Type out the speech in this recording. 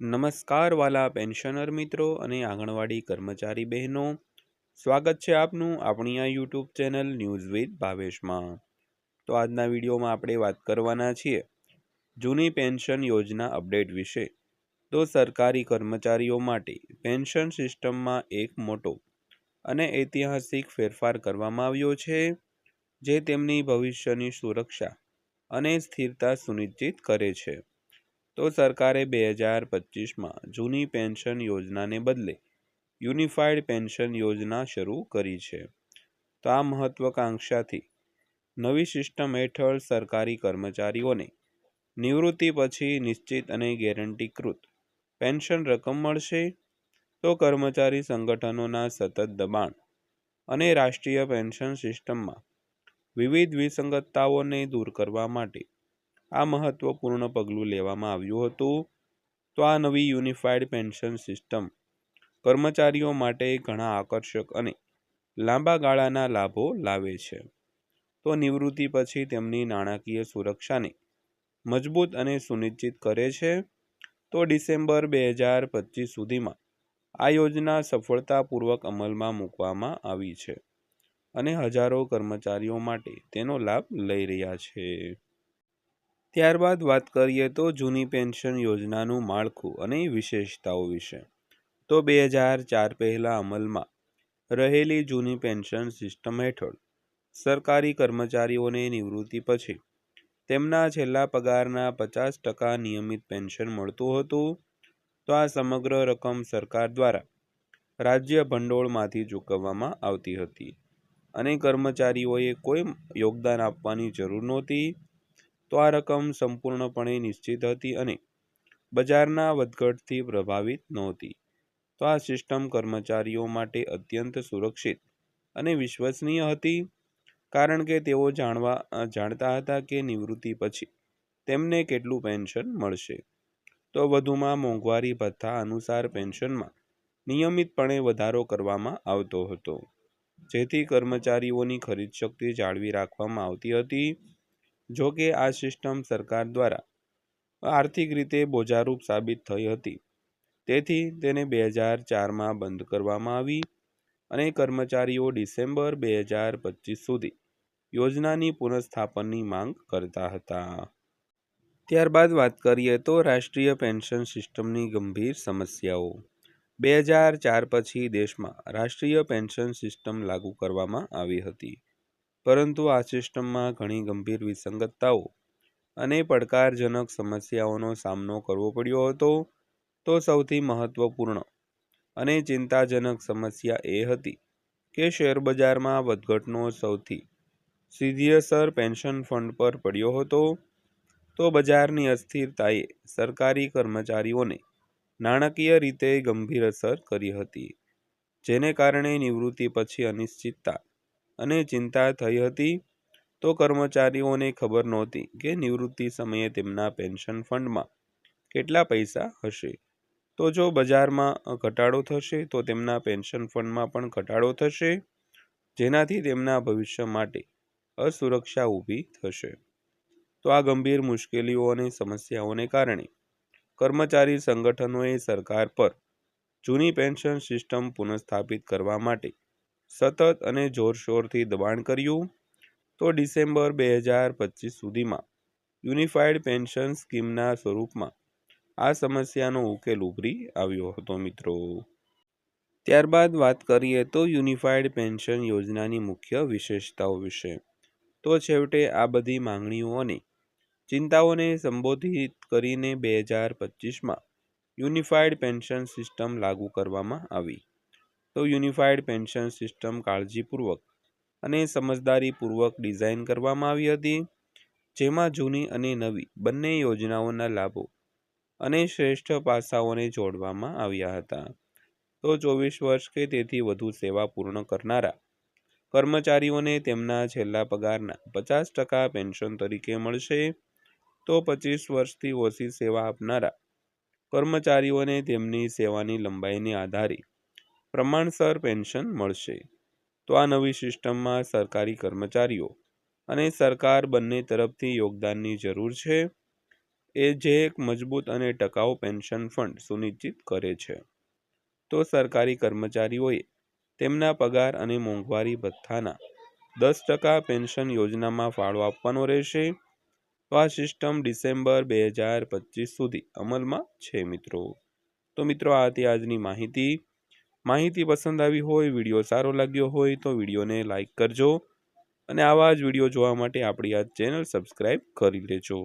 નમસ્કાર વાલા પેન્શનર મિત્રો અને આંગણવાડી કર્મચારી બહેનો. સ્વાગત છે આપનું આપણી આ યુટ્યુબ ચેનલ ન્યૂઝ વિથ ભાવેશમાં. તો આજના વિડીયોમાં આપણે વાત કરવાના છીએ જૂની પેન્શન યોજના અપડેટ વિશે. તો સરકારી કર્મચારીઓ માટે પેન્શન સિસ્ટમમાં એક મોટો અને ઐતિહાસિક ફેરફાર કરવામાં આવ્યો છે, જે તેમની ભવિષ્યની સુરક્ષા અને સ્થિરતા સુનિશ્ચિત કરે છે. તો સરકારે બે હજાર પચીસમાં જૂની પેન્શન યોજનાને બદલે યુનિફાઈડ પેન્શન યોજના શરૂ કરી છે. તો આ મહત્વાકાંક્ષાથી નવી સિસ્ટમ હેઠળ સરકારી કર્મચારીઓને નિવૃત્તિ પછી નિશ્ચિત અને ગેરંટીકૃત પેન્શન રકમ મળશે. તો કર્મચારી સંગઠનોના સતત દબાણ અને રાષ્ટ્રીય પેન્શન સિસ્ટમમાં વિવિધ વિસંગતતાઓને દૂર કરવા માટે આ મહત્વપૂર્ણ પગલું લેવામાં આવ્યું હતું. તો આ નવી યુનિફાઈડ પેન્શન સિસ્ટમ કર્મચારીઓ માટે ઘણા આકર્ષક અને લાંબા ગાળાના લાભો લાવે છે. તો નિવૃત્તિ પછી તેમની નાણાકીય સુરક્ષાને મજબૂત અને સુનિશ્ચિત કરે છે. તો ડિસેમ્બર બે હજાર પચીસ સુધીમાં આ યોજના સફળતાપૂર્વક અમલમાં મૂકવામાં આવી છે અને હજારો કર્મચારીઓ માટે તેનો લાભ લઈ રહ્યા છે. ત્યારબાદ વાત કરીએ તો જૂની પેન્શન યોજનાનું માળખું અને વિશેષતાઓ વિશે. તો બે હજાર ચાર પહેલાં અમલમાં રહેલી જૂની પેન્શન સિસ્ટમ હેઠળ સરકારી કર્મચારીઓને નિવૃત્તિ પછી તેમના છેલ્લા પગારના પચાસ ટકા નિયમિત પેન્શન મળતું હતું. તો આ સમગ્ર રકમ સરકાર દ્વારા રાજ્ય ભંડોળમાંથી ચૂકવવામાં આવતી હતી અને કર્મચારીઓએ કોઈ યોગદાન આપવાની જરૂર નહોતી. તો આ રકમ સંપૂર્ણપણે નિશ્ચિત હતી અને બજારના વધઘટથી પ્રભાવિત નહોતી. તો આ સિસ્ટમ કર્મચારીઓ માટે અત્યંત સુરક્ષિત અને વિશ્વસનીય હતી, કારણ કે તેઓ જાણવા, જાણતા હતા કે નિવૃત્તિ પછી તેમને કેટલું પેન્શન મળશે. તો વધુમાં મોંઘવારી ભથ્થા અનુસાર પેન્શનમાં નિયમિતપણે વધારો કરવામાં આવતો હતો, જેથી કર્મચારીઓની ખરીદ શક્તિ જાળવી રાખવામાં આવતી હતી. જો કે આ સિસ્ટમ સરકાર દ્વારા આર્થિક રીતે બોજારૂપ સાબિત થઈ હતી. તેથી તેને બે હજાર ચારમાં બંધ કરવામાં આવી અને કર્મચારીઓ ડિસેમ્બર બે હજાર પચીસ સુધી યોજનાની પુનઃસ્થાપનની માંગ કરતા હતા. ત્યારબાદ વાત કરીએ તો રાષ્ટ્રીય પેન્શન સિસ્ટમની ગંભીર સમસ્યાઓ. બે હજાર ચાર પછી દેશમાં રાષ્ટ્રીય પેન્શન સિસ્ટમ લાગુ કરવામાં આવી હતી. પરંતુ આ સિસ્ટમમાં ઘણી ગંભીર વિસંગતતાઓ અને પડકારજનક સમસ્યાઓનો સામનો કરવો પડ્યો હતો, તો સૌથી મહત્વપૂર્ણ અને ચિંતાજનક સમસ્યા એ હતી કે શેરબજારમાં વધઘટનો સૌથી સીધી અસર પેન્શન ફંડ પર પડ્યો હતો, તો બજારની અસ્થિરતાએ સરકારી કર્મચારીઓને નાણાકીય રીતે ગંભીર અસર કરી હતી, જેને કારણે નિવૃત્તિ પછી અનિશ્ચિતતા અને ચિંતા થઈ હતી તો કર્મચારીઓને ખબર નહોતી કે નિવૃત્તિ સમયે તેમના પેન્શન ફંડમાં કેટલા પૈસા હશે. તો જો બજારમાં ઘટાડો થશે, તો તેમના પેન્શન ફંડમાં પણ ઘટાડો થશે, જેનાથી તેમના ભવિષ્ય માટે અસુરક્ષા ઊભી થશે. તો આ ગંભીર મુશ્કેલીઓ અને સમસ્યાઓને કારણે કર્મચારી સંગઠનોએ સરકાર પર જૂની પેન્શન સિસ્ટમ પુનઃસ્થાપિત કરવા માટે સતત અને જોરશોરથી દબાણ કર્યું તો ડિસેમ્બર બે હજાર પચીસ સુધીમાં યુનિફાઈડ પેન્શન સ્કીમના સ્વરૂપમાં આ સમસ્યાનો ઉકેલ ઉભરી આવ્યો હતો મિત્રો. ત્યારબાદ વાત કરીએ તો યુનિફાઈડ પેન્શન યોજનાની મુખ્ય વિશેષતાઓ વિશે. તો છેવટે આ બધી માંગણીઓ અને ચિંતાઓને સંબોધિત કરીને બે હજાર પચીસમાં યુનિફાઈડ પેન્શન સિસ્ટમ લાગુ કરવામાં આવી. તો યુનિફાઈડ પેન્શન સિસ્ટમ કાળજીપૂર્વક અને સમજદારીપૂર્વક ડિઝાઇન કરવામાં આવી હતી. જેમાં જૂની અને નવી બંને યોજનાઓના લાભો અને શ્રેષ્ઠ પાસાઓને જોડવામાં આવ્યા હતા. તો ચોવીસ વર્ષ કે તેથી વધુ સેવા પૂર્ણ કરનારા કર્મચારીઓને તેમના છેલ્લા પગારના પચાસ ટકા પેન્શન તરીકે મળશે. તો પચીસ વર્ષથી ઓછી સેવા આપનારા કર્મચારીઓને તેમની સેવાની લંબાઈને આધારે પ્રમાણસર પેન્શન મળશે. તો આ નવી સિસ્ટમમાં સરકારી કર્મચારીઓ અને સરકાર બંને તરફથી યોગદાનની જરૂર છે. એ જે એક મજબૂત અને ટકાઉ પેન્શન ફંડ સુનિશ્ચિત કરે છે. તો સરકારી કર્મચારીઓએ તેમના પગાર અને મોંઘવારી ભથ્થાના દસ ટકા પેન્શન યોજનામાં ફાળો આપવાનો રહેશે. તો આ સિસ્ટમ ડિસેમ્બર બે હજાર પચીસ સુધી અમલમાં છે મિત્રો. તો મિત્રો, આ હતી આજની માહિતી. માહિતી પસંદ આવી હોય, વીડિયો સારો લાગ્યો હોય તો વિડીયોને લાઇક કરજો અને આવા જ વીડિયો જોવા માટે આપણી આ ચેનલ સબસ્ક્રાઈબ કરી લેજો.